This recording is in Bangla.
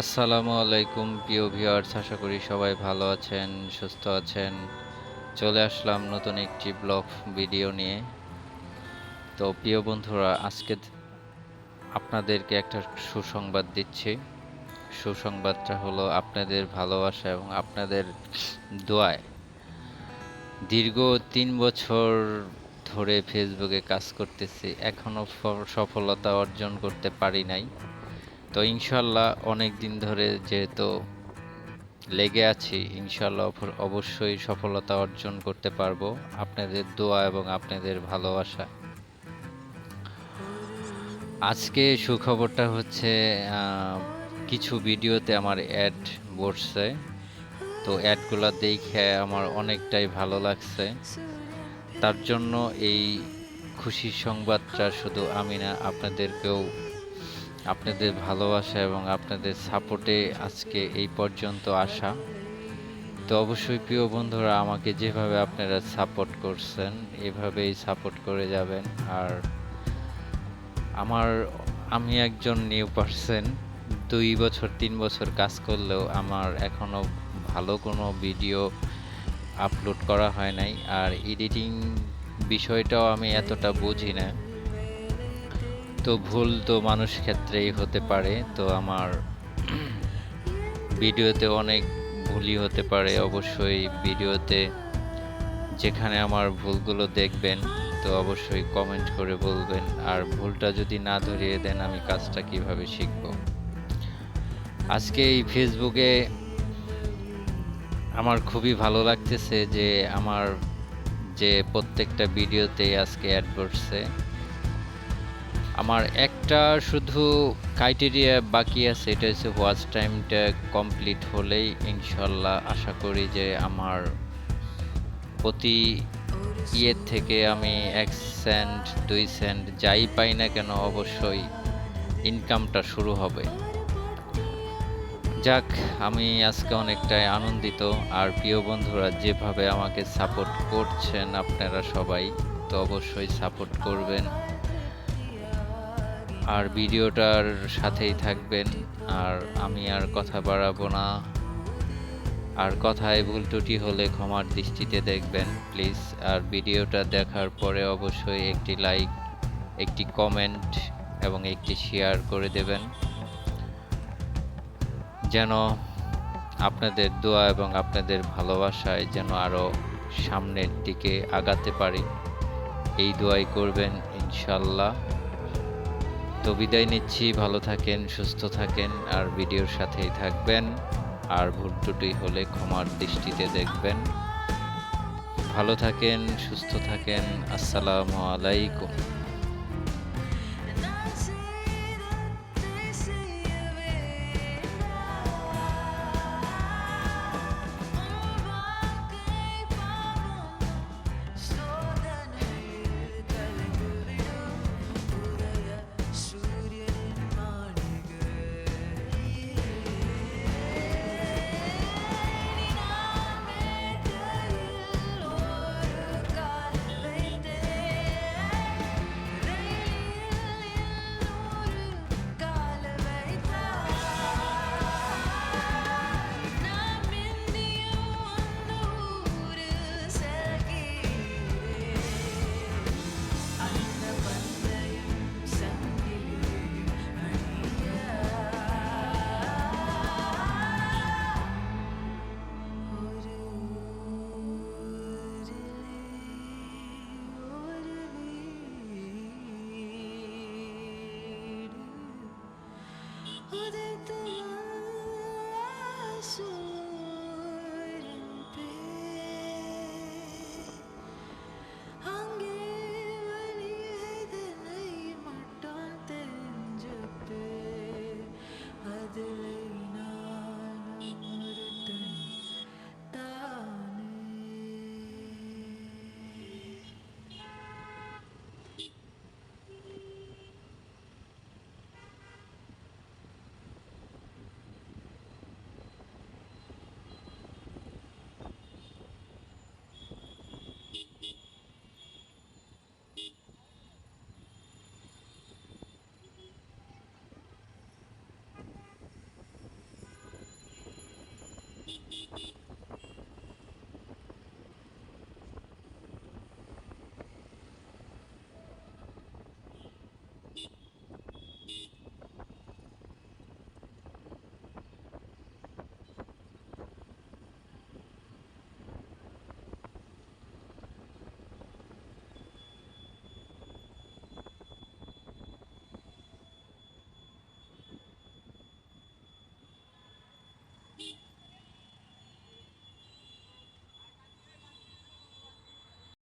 আসসালামু আলাইকুম, প্রিয় ভিউয়ার্স, আশা করি সবাই ভালো আছেন, সুস্থ আছেন। চলে আসলাম নতুন একটি ব্লগ ভিডিও নিয়ে। তো প্রিয় বন্ধুরা, আজকে আপনাদেরকে একটা সুসংবাদ দিচ্ছি। সুসংবাদটা হলো আপনাদের ভালোবাসা এবং আপনাদের দোয়ায়। দীর্ঘ তিন বছর ধরে ফেসবুকে কাজ করতেছি এখনও সফলতা অর্জন করতে পারি নাই। তো ইনশাল্লাহ অনেক দিন ধরে যেহেতু লেগে আছি, ইনশাল্লাহ অবশ্যই সফলতা অর্জন করতে পারব। আপনাদের দোয়া এবং আপনাদের ভালোবাসা। আজকে সুখবরটা হচ্ছে কিছু ভিডিওতে আমার অ্যাড বসছে। তো অ্যাডগুলো দেখে আমার অনেকটাই ভালো লাগছে। তার জন্য এই খুশির সংবাদটা শুধু আমি না, আপনাদেরকেও আপনাদের ভালোবাসা এবং আপনাদের সাপোর্টে আজকে এই পর্যন্ত আসা। তো অবশ্যই প্রিয় বন্ধুরা, আমাকে যেভাবে আপনারা সাপোর্ট করছেন, এভাবেই সাপোর্ট করে যাবেন। আর আমার, আমি একজন নিউ পার্সন দুই বছর, তিন বছর কাজ করলেও আমার এখনও ভালো কোনো ভিডিও আপলোড করা হয় নাই। আর এডিটিং বিষয়টাও আমি এতটা বুঝি না। তো ভুল তো মানুষ ক্ষেত্রেই হতে পারে, তো আমার ভিডিওতে অনেক ভুলই হতে পারে। অবশ্যই ভিডিওতে যেখানে আমার ভুলগুলো দেখবেন, তো অবশ্যই কমেন্ট করে বলবেন। আর ভুলটা যদি না ধরিয়ে দেন, আমি কাজটা কীভাবে শিখব? আজকে এই ফেসবুকে আমার খুবই ভালো লাগতেছে যে, আমার যে প্রত্যেকটা ভিডিওতে আজকে অ্যাড করছে আমার একটা শুধু ক্রাইটেরিয়া বাকি আছে, এটা হচ্ছে ওয়াচ টাইমটা কমপ্লিট হলেই ইনশাল্লাহ আশা করি যে আমার প্রতি ইয়ের থেকে আমি এক সেন্ট দুই সেন্ট যাই পাই না কেন অবশ্যই ইনকামটা শুরু হবে। যাক, আমি আজকে অনেকটাই আনন্দিত। আর প্রিয় বন্ধুরা, যেভাবে আমাকে সাপোর্ট করছেন আপনারা সবাই, তো অবশ্যই সাপোর্ট করবেন। আর ভিডিওটার সাথেই থাকবেন। আর আমি আর কথা বাড়াবো না। আর কথায় ভুল ত্রুটি হলে ক্ষমার দৃষ্টিতে দেখবেন, প্লিজ। আর ভিডিওটা দেখার পরে অবশ্যই একটি লাইক, একটি কমেন্ট এবং একটি শেয়ার করে দেবেন। যেন আপনাদের দোয়া এবং আপনাদের ভালোবাসায় যেন আরও সামনের দিকে আগাতে পারি। এই দোয়াই করবেন, ইনশাল্লাহ। তো বিদায় নিচ্ছি। ভালো থাকেন, সুস্থ থাকেন, আর ভিডিওর সাথেই থাকবেন। আর ভুল ত্রুটি হলে ক্ষমার দৃষ্টিতে দেখবেন। ভালো থাকেন, সুস্থ থাকেন। আসসালামু আলাইকুম। He